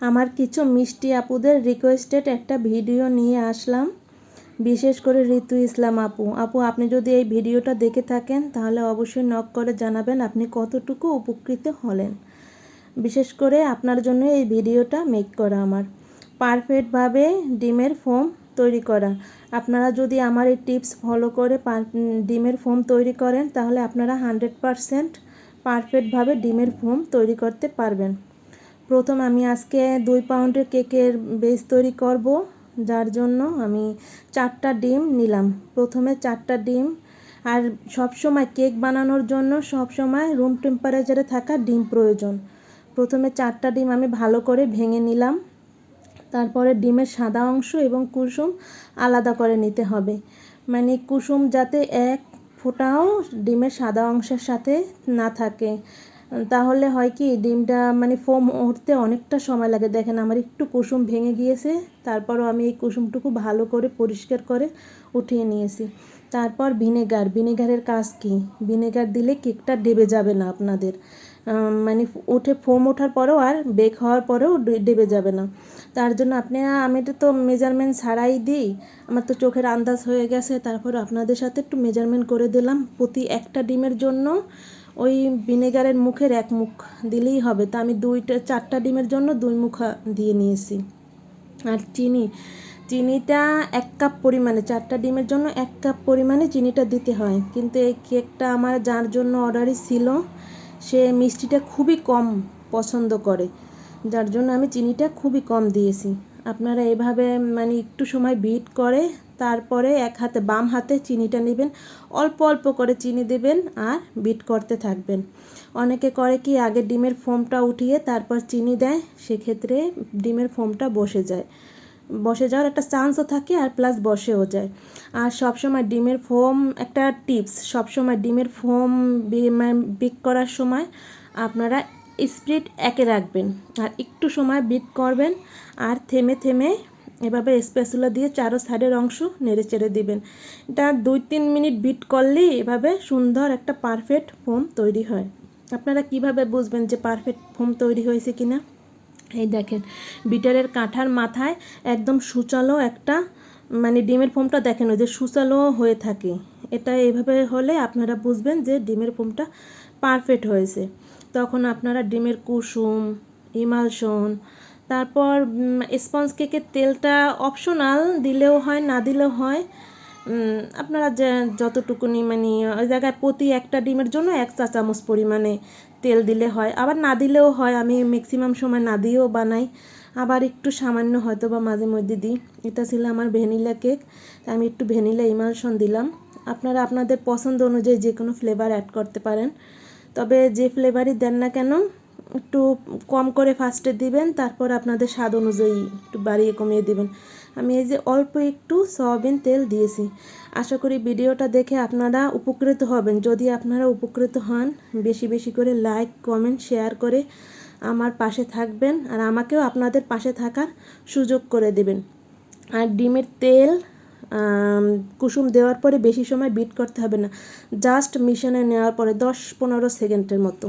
আমার কিছু মিষ্টি আপুদের রিকোয়েস্টেড একটা ভিডিও নিয়ে আসলাম। বিশেষ করে ঋতু ইসলাম আপু। আপু, আপনি যদি এই ভিডিওটা দেখে থাকেন, তাহলে অবশ্যই নক করে জানাবেন আপনি কতটুকু উপকৃত হলেন। বিশেষ করে আপনার জন্য এই ভিডিওটা মেক করা আমার। পারফেক্টভাবে ডিমের ফোম তৈরি করা। আপনারা যদি আমার এই টিপস ফলো করে ডিমের ফোম তৈরি করেন, তাহলে আপনারা হান্ড্রেড পারসেন্ট পারফেক্টভাবে ডিমের ফোম তৈরি করতে পারবেন। প্রথম আমি আজকে দুই পাউন্ডের কেকের বেস তৈরি করব, যার জন্য আমি চারটা ডিম নিলাম। প্রথমে চারটা ডিম, আর সব সময় কেক বানানোর জন্য সব সময় রুম টেম্পারেচারে থাকা ডিম প্রয়োজন। প্রথমে চারটা ডিম আমি ভালো করে ভেঙে নিলাম। তারপরে ডিমের সাদা অংশ এবং কুসুম আলাদা করে নিতে হবে। মানে কুসুম যাতে এক ফোঁটাও ডিমের সাদা অংশের সাথে না থাকে। তাহলে হয় কি, ডিমটা মানে ফোম উঠতে অনেকটা সময় লাগে। দেখেন আমার একটু কুসুম ভেঙে গিয়েছে, তারপরও আমি এই কুসুমটুকু ভালো করে পরিষ্কার করে উঠিয়ে নিয়েছি। তারপর ভিনেগার। ভিনেগারের কাজ কি? ভিনেগার দিলে কেকটা ডেবে যাবে না আপনাদের। মানে উঠে ফোম ওঠার পরেও আর বেক হওয়ার পরেও ডেবে যাবে না। তার জন্য আপনি, আমি এটা তো মেজারমেন্ট ছাড়াই দিই। আমার তো চোখের আন্দাজ হয়ে গেছে তারপর আপনাদের সাথে একটু মেজারমেন্ট করে দিলাম। প্রতি একটা ডিমের জন্য ওই ভিনেগারের মুখের এক মুখ দিলেই হবে। তা আমি দুইটা, চারটা ডিমের জন্য দুই মুখ দিয়ে নিয়েছি। আর চিনি, চিনিটা এক কাপ পরিমাণে, চারটা ডিমের জন্য এক কাপ পরিমাণে চিনিটা দিতে হয়। কিন্তু এই কেকটা আমার যার জন্য অর্ডারই ছিল, সে মিষ্টিটা খুবই কম পছন্দ করে। যার জন্য আমি চিনিটা খুবই কম দিয়েছি। আপনারা এভাবে মানে একটু সময় বিট করে, তারপরে এক হাতে বাম হাতে চিনিটা নেবেন, অল্প অল্প করে চিনি দেবেন আর বিট করতে থাকবেন। অনেকে করে কি, আগে ডিমের ফোমটা উঠিয়ে তারপর চিনি দেয়, সেক্ষেত্রে ডিমের ফোমটা বসে যায়। বসে যাওয়ার একটা চান্সও থাকে আর প্লাস বসেও যায়। আর সবসময় ডিমের ফোম, একটা টিপস সবসময় ডিমের ফোম বিক করার সময় আপনারা স্পিড একে রাখবেন। আর একটু সময় বিট করবেন আর থেমে থেমে এভাবে স্পেসুলা দিয়ে চারো সাইডের অংশ নেড়ে চেড়ে দিবেন। এটা দুই তিন মিনিট বিট করলেই এভাবে সুন্দর একটা পারফেক্ট ফোম তৈরি হয়। আপনারা কীভাবে বুঝবেন যে পারফেক্ট ফোম তৈরি হয়েছে কিনা? এই দেখেন, বিটারের কাঁঠার মাথায় একদম সুচালো একটা মানে ডিমের ফোমটা দেখেন, ওই যে সুচালো হয়ে থাকে। এটা এইভাবে হলে আপনারা বুঝবেন যে ডিমের ফোমটা পারফেক্ট হয়েছে। তখন আপনারা ডিমের কুসুম ইমালশন তারপর স্পঞ্জ কেকের তেলটা অপশনাল দিলেও হয়, না দিলেও হয়। আপনারা যে, যতটুকুনি মানে ওই জায়গায় প্রতি একটা ডিমের জন্য এক চা চামচ পরিমাণে তেল দিলে হয়। আবার না দিলেও হয়, আমি ম্যাক্সিমাম সময় না দিয়েও বানাই। আবার একটু সামান্য হয়তো বা মাঝে মধ্যে দিই। এটা ছিল আমার ভ্যানিলা কেক। আমি একটু ভ্যানিলা ইমালশন দিলাম। আপনারা আপনাদের পছন্দ অনুযায়ী যে কোনো ফ্লেভার অ্যাড করতে পারেন। তবে যে ফ্লেভারই দেন না কেন, একটু কম করে ফার্স্টে দিবেন, তারপর আপনাদের স্বাদ অনুযায়ী একটু বাড়িয়ে কমিয়ে দিবেন। আমি এই যে অল্প একটু সয়াবিন তেল দিয়েছি। আশা করি ভিডিওটা দেখে আপনারা উপকৃত হবেন। যদি আপনারা উপকৃত হন, বেশি বেশি করে লাইক কমেন্ট শেয়ার করে আমার পাশে থাকবেন আর আমাকেও আপনাদের পাশে থাকার সুযোগ করে দেবেন। আর ডিমের তেল কুসুম দেওয়ার পরে বেশি সময় বিট করতে হবে না। জাস্ট মিশনে নেওয়ার পরে দশ পনেরো সেকেন্ডের মতো।